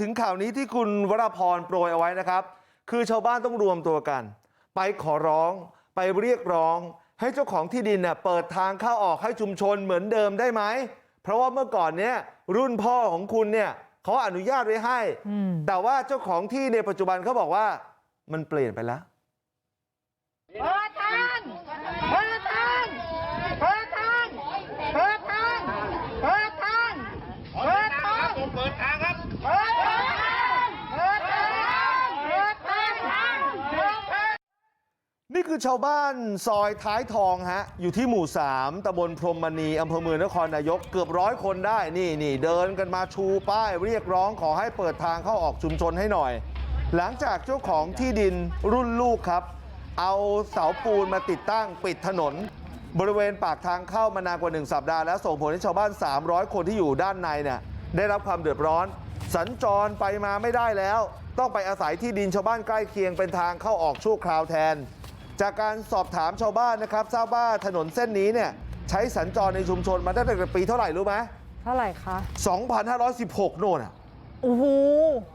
ถึงข่าวนี้ที่คุณวราพรโปรยเอาไว้นะครับคือชาวบ้านต้องรวมตัวกันไปขอร้องไปเรียกร้องให้เจ้าของที่ดินเน่ยเปิดทางเข้าออกให้ชุมชนเหมือนเดิมได้ไหมเพราะว่าเมื่อก่อนเนี้ยรุ่นพ่อของคุณเนี่ยเขาอนุญาตไว้ให้อืมแต่ว่าเจ้าของที่ในปัจจุบันเขาบอกว่ามันเปลี่ยนไปแล้ว เปิดทางเปิดทางเปิดทางเปิดทางเปิดทางเปิดทางเปิดทางครับเปิดทางเปิดทางเปิดทางเปิดทาง นี่คื อชาวบ้านซอยท้ายทองฮะอยู่ที่หมู่3ตำบลพรมมณีอำเภอเมืองนครนายกเกือบร้อยคนได้นี่นี่เดินกันมาชูป้ายเรียกร้องขอให้เปิดทางเข้าออกชุมชนให้หน่อย หลังจากเจ้าของที่ดินรุ่นลูกครับ เอาเสาปูนมาติดตั้งปิดถนน บริเวณปากทางเข้ามานานกว่า 1 สัปดาห์แล้วส่งผลให้ชาวบ้าน 300 คนที่อยู่ด้านในเนี่ยได้รับความเดือดร้อน สัญจรไปมาไม่ได้แล้ว ต้องไปอาศัยที่ดินชาวบ้านใกล้เคียงเป็นทางเข้าออกชั่วคราวแทน จากการสอบถามชาวบ้านนะครับทราบว่าถนนเส้นนี้เนี่ยใช้สัญจรในชุมชนมาตั้งแต่ปีเท่าไหร่รู้ไหมเท่าไหร่คะ2516 โน่นอะโอ้โห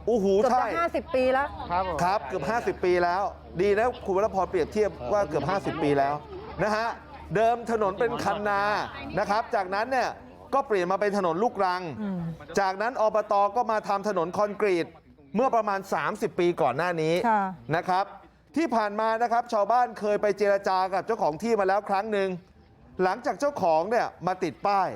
โอ้โหเกือบใช่ จะห้าสิบปีแล้วครับ เกือบ 50 ปีแล้ว ดีนะคุณวรพรเปรียบเทียบว่าเกือบ 50 ปีแล้วนะฮะเดิมถนนเป็นคันนานะครับ จากนั้นเนี่ยก็เปลี่ยนมาเป็นถนนลูกรัง อืมจากนั้นอบตก็มาทำถนนคอนกรีตเมื่อประมาณ 30 ปีก่อนหน้านี้ค่ะ นะครับ ที่ผ่านมานะครับชาวบ้านเคยไปเจรจากับเจ้าของที่มาแล้วครั้งหนึ่งหลังจากเจ้าของเนี่ยมาติดป้าย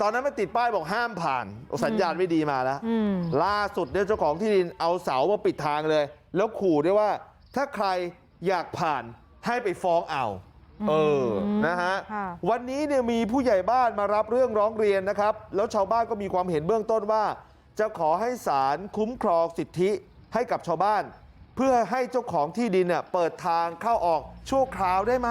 ตอนนั้นมาติดป้ายบอกห้ามผ่านโอ้สัญญาณไม่ดีมาแล้วอืมล่าสุดเนี่ยเจ้าของที่ดินเอาเสามาปิดทางเลย แล้วขู่ด้วยว่า ถ้าใครอยากผ่านให้ไปฟ้องเอาเออ นะฮะค่ะวันนี้เนี่ยมีผู้ใหญ่บ้านมารับเรื่องร้องเรียนนะครับ แล้วชาวบ้านก็มีความเห็นเบื้องต้นว่า จะขอให้ศาลคุ้มครองสิทธิให้กับชาวบ้าน เพื่อให้เจ้าของที่ดินเนี่ยเปิดทางเข้าออกชั่วคราวได้ไหม